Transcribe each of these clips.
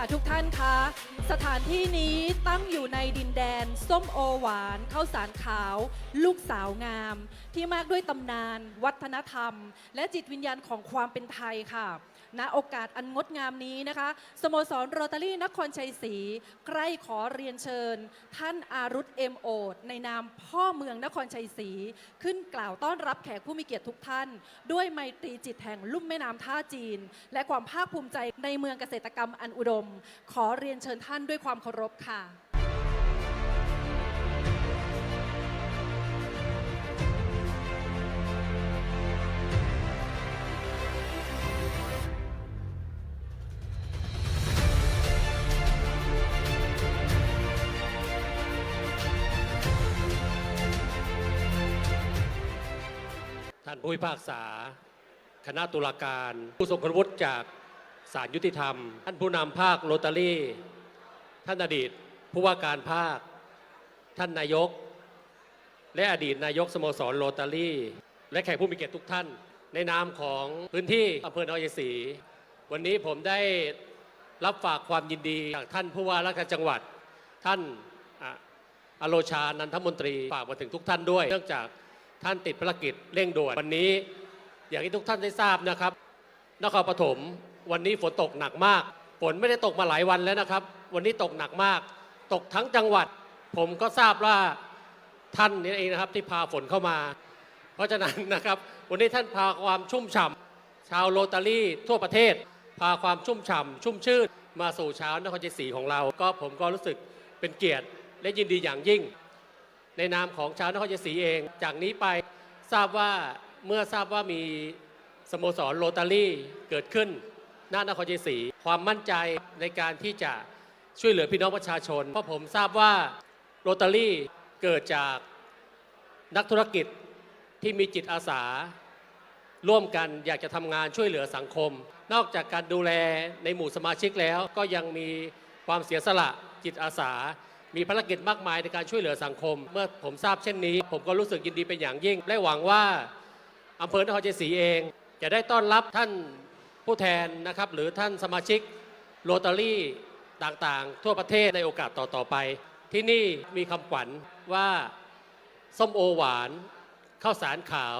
ค่ะทุกท่านคะสถานที่นี้ตั้งอยู่ในดินแดน ส้มโอหวานข้าวสารขาว ลูกสาวงาม ที่มากด้วยตำนาน วัฒนธรรม และจิตวิญญาณของความเป็นไทยค่ะ ณโอกาสอันงดงามนี้นะคะ สโมสรโรตารี่นครชัยศรีใกล้ขอเรียนเชิญ ท่านอารุธเอ็มโอดในนามพ่อเมืองนครชัยศรีขึ้นกล่าวต้อนรับแขกผู้มีเกียรติทุกท่าน ด้วยไมตรีจิตแห่งลุ่มแม่น้ำท่าจีน และความภาคภูมิใจในเมืองเกษตรกรรมอันอุดม ขอเรียนเชิญท่านด้วยความเคารพค่ะ ท่านผู้พิพากษา คณะตุลาการ ผู้ทรงคุณวุฒิจากศาลยุติธรรม ท่านผู้นำภาคโรตารี่ ท่านอดีตผู้ว่าการภาค ท่านนายก และอดีตนายกสโมสรโรตารี่ และแขกผู้มีเกียรติทุกท่าน ในนามของพื้นที่อำเภอนครชัยศรีวันนี้ผมได้รับฝากความยินดีจากท่านผู้ว่าราชการจังหวัด ท่านอะอโลชานันทมนตรีฝากมาถึงทุกท่านด้วย เนื่องจาก ท่านติดภารกิจเร่งด่วนวันนี้ อย่างที่ทุกท่านได้ทราบนะครับ นครปฐมวันนี้ฝนตกหนักมาก ฝนไม่ได้ตกมาหลายวันแล้วนะครับ วันนี้ตกหนักมาก ตกทั้งจังหวัด ผมก็ทราบว่าท่านนี่เองนะครับที่พาฝนเข้ามา เพราะฉะนั้นนะครับ วันนี้ท่านพาความชุ่มฉ่ำชาวโรตารี่ทั่วประเทศ พาความชุ่มฉ่ำชุ่มชื่นมาสู่เช้านครชัยศรีของเรา ก็ผมก็รู้สึกเป็นเกียรติและยินดีอย่างยิ่ง ในนามของชาวนครชัยศรีเอง จากนี้ไปทราบว่าเมื่อทราบว่ามีสโมสรโรตารี่เกิดขึ้นณนครชัยศรีความมั่นใจในการที่จะช่วยเหลือพี่น้องประชาชน เพราะผมทราบว่าโรตารี่เกิดจากนักธุรกิจที่มีจิตอาสา ร่วมกันอยากจะทำงานช่วยเหลือสังคม นอกจากการดูแลในหมู่สมาชิกแล้วก็ยังมีความเสียสละจิตอาสา มีภารกิจมากมายในการช่วยเหลือสังคม เมื่อผมทราบเช่นนี้ ผมก็รู้สึกยินดีเป็นอย่างยิ่ง และหวังว่าอำเภอนครชัยศรีเอง จะได้ต้อนรับท่านผู้แทนนะครับหรือท่านสมาชิกโรตารี่ต่างๆ ทั่วประเทศในโอกาสต่อๆไป ที่นี่มีคำขวัญว่าส้มโอหวานข้าวสารขาว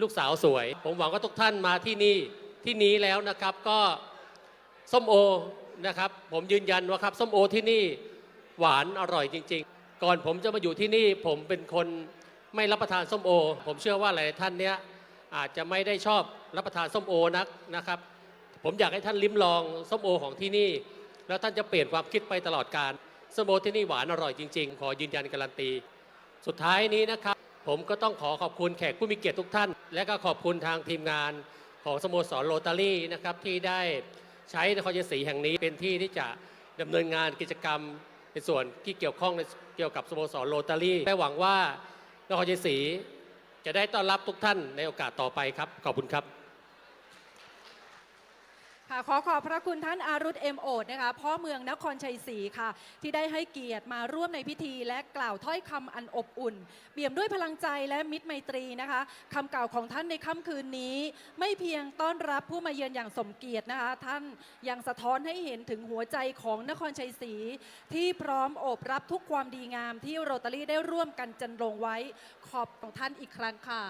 ลูกสาวสวย ผมหวังว่าทุกท่านมาที่นี่ที่นี้แล้วนะครับก็ส้มโอนะครับ ผมยืนยันว่าครับส้มโอที่นี่ หวานอร่อยจริง ๆ ก่อนผมจะมาอยู่ที่นี่ผมเป็นคนไม่รับประทานส้มโอ ผมเชื่อว่าหลายท่านเนี้ยอาจจะไม่ได้ชอบรับประทานส้มโอนักนะครับ ผมอยากให้ท่านลิ้มลองส้มโอของที่นี่ แล้วท่านจะเปลี่ยนความคิดไปตลอดการส้มโอที่นี่หวานอร่อยจริง ๆ ขอยืนยันการันตี สุดท้ายนี้นะครับ ผมก็ต้องขอขอบคุณแขกผู้มีเกียรติทุกท่าน และก็ขอบคุณทางทีมงานของสโมสรโรตารี่นะครับที่ได้ใช้นครชัยศรีแห่งนี้เป็นที่ที่จะดำเนินงานกิจกรรม ในส่วนที่เกี่ยวข้องในเกี่ยวกับสโมสรโรตารี่และหวังว่านครชัยศรีจะได้ต้อนรับทุกท่านในโอกาสต่อไปครับ ขอบคุณครับ ค่ะขอขอบพระคุณท่านอารุธเอ็มโอดนะคะพ่อเมืองนครชัยศรีค่ะ ที่ได้ให้เกียรติมาร่วมในพิธีและกล่าวถ้อยคำอันอบอุ่นเปี่ยมด้วยพลังใจและมิตรไมตรีนะคะคำกล่าวของท่านในค่ำคืนนี้ ไม่เพียงต้อนรับผู้มาเยือนอย่างสมเกียรตินะคะ ท่านยังสะท้อนให้เห็นถึงหัวใจของนครชัยศรีที่พร้อมโอบรับทุกความดีงามที่โรตารี่ได้ร่วมกันจันรงไว้ขอบของท่านอีกครั้งค่ะ